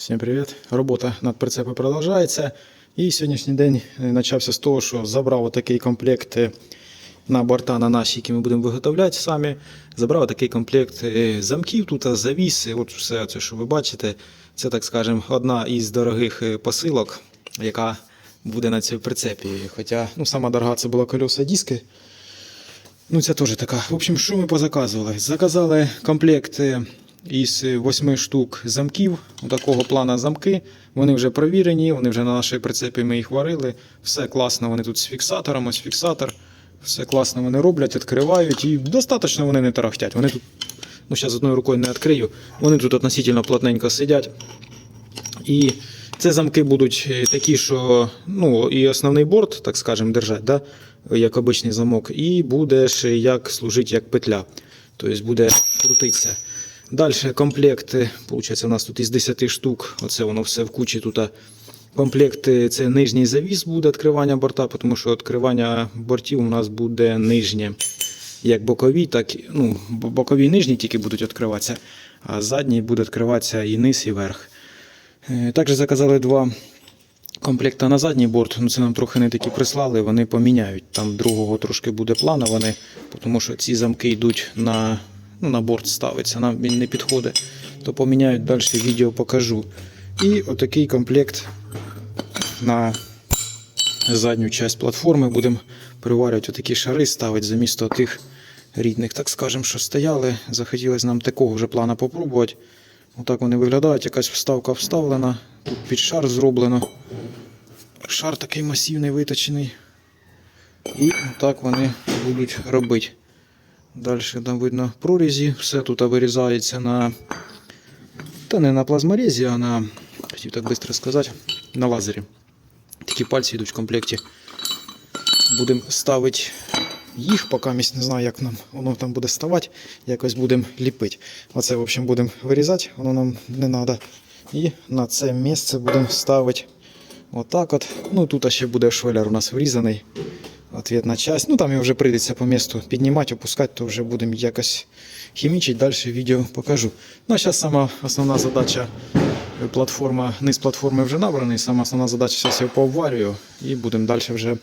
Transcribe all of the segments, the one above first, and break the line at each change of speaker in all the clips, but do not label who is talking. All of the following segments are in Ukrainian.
Всім привіт! Робота над прицепом продовжується. І сьогоднішній день е, почався з того, що забрав отакий комплект е, на борта на наші, які ми будемо виготовляти самі. Забрав такий комплект е, замків, тут завіси. От все це, що ви бачите, це, так скажемо, одна із дорогих посилок, яка буде на цьому прицепі. Хоча ну, сама дорога це була колеса диски. Ну, це теж така. В общем, що ми позаказували? Заказали комплект із восьми штук замків, такого плана замки. Вони вже провірені, вони вже на нашій прицепі ми їх варили. Все класно, вони тут з фіксатором, ось фіксатор. Все класно вони роблять, відкривають і достатньо вони не тарахтять. Вони тут, ну зараз одною рукою не відкрию, вони тут относительно плотненько сидять. І це замки будуть е, такі, що ну, і основний борт, так скажемо, держать, да? як обичний замок, і буде ще як служити як петля. Тобто буде крутитися. Далі комплект, виходить, у нас тут із 10 штук, оце воно все в кучі тут. Комплект е, це нижній завіс буде відкривання борта, тому що відкривання бортів у нас буде нижнє. Як бокові, так ну, бокові і нижні тільки будуть відкриватися, а задній буде відкриватися і низ, і верх. Е, Також заказали два комплекта на задній борт. Ну, це нам трохи не такі прислали, вони поміняють. Там другого трошки буде плана вони, тому що ці замки йдуть на, ну, на борт ставиться, нам він не підходить. То поміняють далі відео покажу. І отакий комплект на задню часть платформи будемо приварювати отакі шари, ставити замісто тих рідних, так скажемо, що стояли. Захотілося нам такого вже плана попробувати. Отак вони виглядають, якась вставка вставлена, тут під шар зроблено. Шар такий масивний виточений. І отак вони будуть робити. Далі там видно прорізі, все тут вирізається на. Та не на плазморезі, а на. Хотів так швидко сказати, на лазері. Такі пальці йдуть в комплекті. Будемо ставити їх, поки місць не знаю, як нам воно там буде ставати. Якось будемо ліпити. Оце, в общем, будемо вирізати, воно нам не треба. І на це місце будемо ставити отак от. Ну тут ще буде швелер у нас врізаний. Ответна часть. Ну там його вже прийдеться по місту піднімати, опускати, то вже будемо якось хімічити. Далі відео покажу. Ну а зараз сама основна задача е, платформа, низ платформи вже набраний. Сама основна задача зараз його пообварюю і будемо далі вже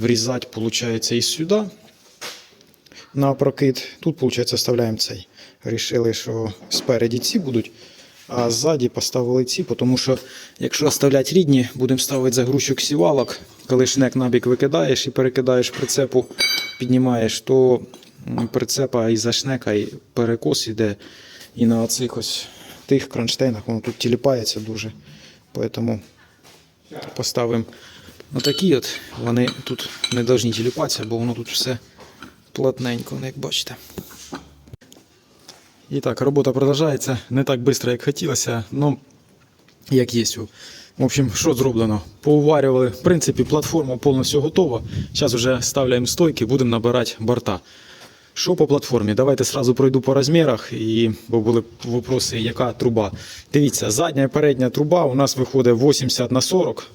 врізати, виходить, і сюди на прокид. Тут, виходить, вставляємо цей. Рішили, що спереді ці будуть, а ззаді поставили ці, тому що якщо оставляти рідні, будемо ставити загрузчик сівалок. Коли шнек набік викидаєш і перекидаєш прицепу, піднімаєш, то прицепа і за шнека і перекос іде. І на оцих ось тих кронштейнах воно тут тіліпається дуже. Тому поставимо отакі от. Вони тут не повинні тіліпатися, бо воно тут все плотненько, ну, як бачите. І так, робота продовжується не так швидко, як хотілося, але як є. В общем, що зроблено? Поуварювали. В принципі, платформа повністю готова. Зараз вже ставляємо стойки, будемо набирати борта. Що по платформі? Давайте сразу пройду по розмірах, і, бо були вопроси, яка труба. Дивіться, задня і передня труба у нас виходить 80 на 40.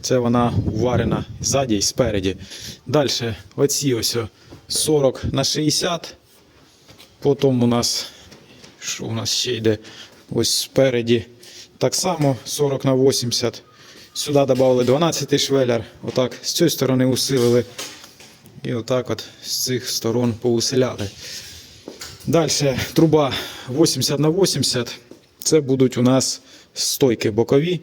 Це вона уварена ззаді і спереді. Далі оці ось 40 на 60. Потім у нас, що у нас ще йде? Ось спереді. Так само 40 на 80. Сюди додали 12 швелер. Отак з цієї сторони усилили. І отак от з цих сторон поусиляли. Далі труба 80 на 80. Це будуть у нас стойки бокові.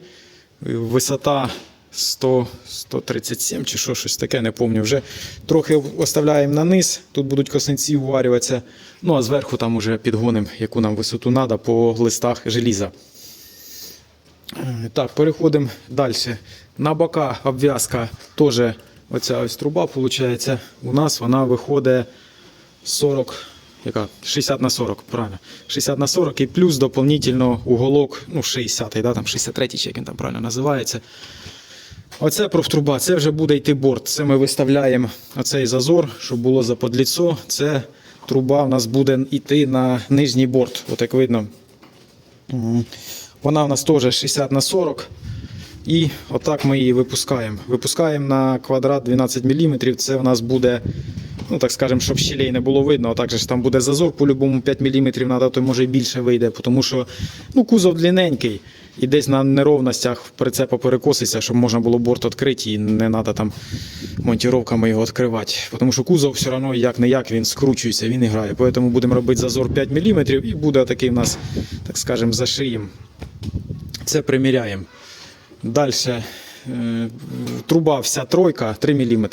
Висота 100, 137 чи що, щось таке, не пам'ятаю вже. Трохи оставляємо на низ, тут будуть косинці уварюватися. Ну а зверху там уже підгонимо, яку нам висоту треба по листах желіза. Е, Так, переходимо далі. На бока обв'язка теж оця ось труба, виходить, у нас вона виходить 40, яка? 60 на 40, правильно. 60 на 40 і плюс доповнительно уголок, ну 60, да, там 63 чи як він там правильно називається. Оце профтруба, це вже буде йти борт. Це ми виставляємо оцей зазор, щоб було заподліцо. Це труба у нас буде йти на нижній борт, от як видно. Вона у нас теж 60 на 40. І отак ми її випускаємо. Випускаємо на квадрат 12 мм. Це у нас буде ну так скажемо, щоб щелей не було видно, а також ж там буде зазор по-любому 5 мм треба, то може і більше вийде, тому що ну, кузов длинненький. І десь на неровностях прицепа перекоситься, щоб можна було борт відкрити і не треба там монтіровками його відкривати. Тому що кузов все одно як не як він скручується, він грає. Тому будемо робити зазор 5 мм і буде такий у нас, так скажемо, зашиєм. Це приміряємо. Далі труба вся тройка 3 мм.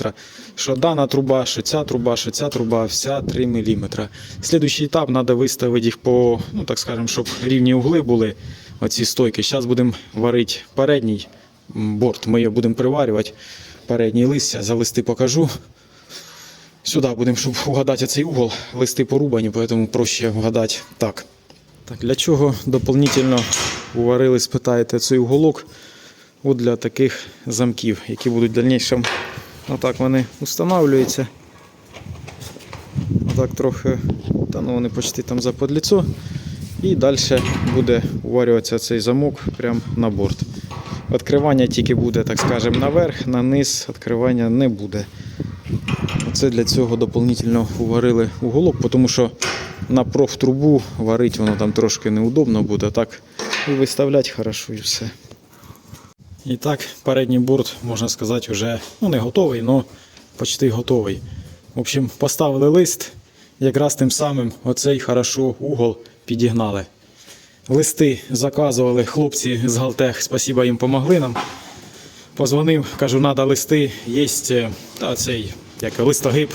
Що дана труба, що ця труба, що ця труба, вся 3 мм. Слідуючий етап треба виставити їх по, ну так скажемо, щоб рівні угли були. Оці стойки. Зараз будемо варити передній борт. Ми його будемо приварювати. Передній листя, за листи покажу. Сюди будемо, щоб вгадати цей угол. Листи порубані, тому проще вгадати так. Так, для чого дополнительно уварили, спитаєте, цей уголок? От для таких замків, які будуть в дальнішому. Отак вони встановлюються. Отак трохи, та ну вони почти там за. І далі буде уварюватися цей замок прямо на борт. Відкривання тільки буде, так скажемо, наверх, на низ відкривання не буде. Оце для цього дополнительно уварили уголок, тому що на профтрубу варити воно там трошки неудобно буде. Так і виставляти хорошо і все. І так, передній борт, можна сказати, вже ну, не готовий, але почти готовий. В общем, поставили лист, якраз тим самим оцей хорошо угол підігнали. Листи заказували хлопці з Галтех, спасіба їм помогли нам. Позвонив, кажу, треба листи, є та цей як листогиб,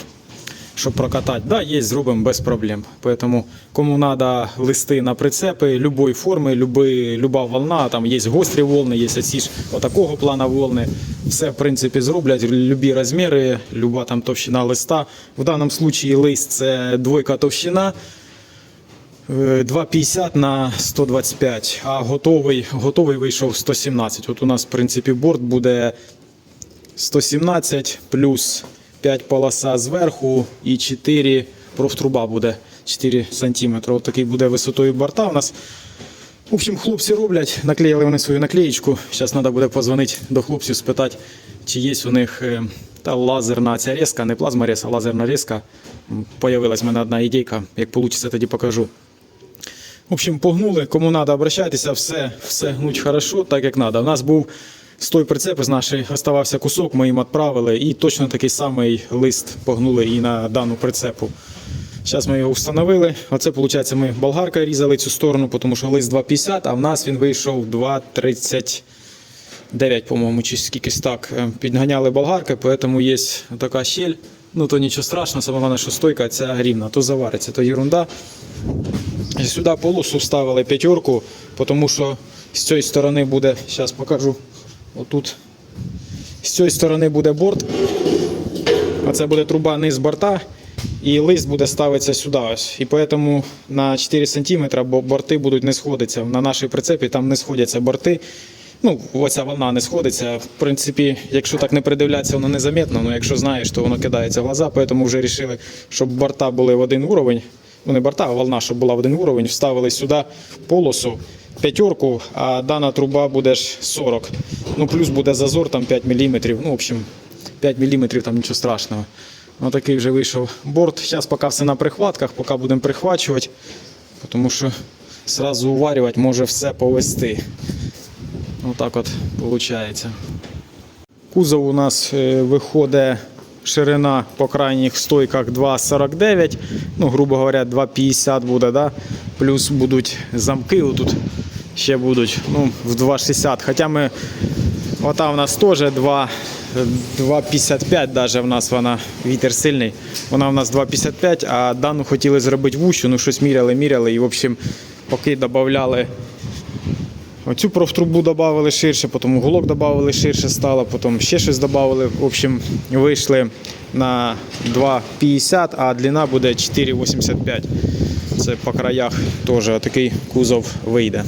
щоб прокатати. Да, є, зробимо без проблем. Поэтому кому треба листи на прицепи любої форми, люби, люба волна, там є гострі волни, є оці ж отакого плана волни. Все, в принципі, зроблять, любі розміри, люба там товщина листа. В даному випадку лист це двойка товщина. Е, 2,50 на 125, а готовий, готовий вийшов 117. От у нас, в принципі, борт буде 117 плюс 5 полоса зверху і 4 профтруба буде 4 см. От такий буде висотою борта у нас. В общем, хлопці роблять, наклеїли вони свою наклеєчку. Зараз треба буде позвонити до хлопців, спитати, чи є у них е, та лазерна ця резка, не плазморез, а лазерна резка. М, Появилась в мене одна ідейка. Як вийде, тоді покажу. В общем, погнули, кому треба, обращайтеся, все, все гнуть хорошо, так як треба. У нас був з той прицеп з нашої оставався кусок, ми їм відправили, і точно такий самий лист погнули і на дану прицепу. Зараз ми його встановили. Оце, виходить, ми болгаркою різали цю сторону, тому що лист 2,50, а в нас він вийшов 2,39, по-моєму, чи скількись так. Е, Підганяли болгаркою, тому є така щель. Ну то нічого страшного, саме головне, що стойка ця рівна, то завариться, то ерунда. І Сюди полосу вставили п'ятерку, тому що з цієї сторони буде, зараз покажу, отут. З цієї сторони буде борт, а це буде труба низ борта, і лист буде ставитися сюди. ось. І тому на 4 см борти будуть не сходитися. На нашій прицепі там не сходяться борти. Ну, оця волна не сходиться. В принципі, якщо так не придивлятися, воно незаметно, але якщо знаєш, то воно кидається в глаза, тому вже вирішили, щоб борта були в один уровень. Ну, не борта, а волна, щоб була один уровень, вставили сюди полосу, п'ятерку, а дана труба буде ж 40. Ну, плюс буде зазор там 5 мм. Ну, в общем, 5 мм там нічого страшного. Ось такий вже вийшов борт. Зараз поки все на прихватках, поки будемо прихвачувати, тому що зразу уварювати може все повести. Отак от виходить. Кузов у нас е, виходить ширина по крайніх стойках 2,49, ну, грубо говоря, 2,50 буде, да? плюс будуть замки отут ще будуть ну, в 2,60. Хоча ми, ота у нас теж 2,55 даже в нас вона, вітер сильний, вона в нас 2,55, а дану хотіли зробити вущу, ну щось міряли, міряли і в общем, поки додавали Оцю профтрубу додали ширше, потім уголок додали ширше стало, потім ще щось додали. В общем, вийшли на 2,50, а длина буде 4,85. Це по краях теж такий кузов вийде.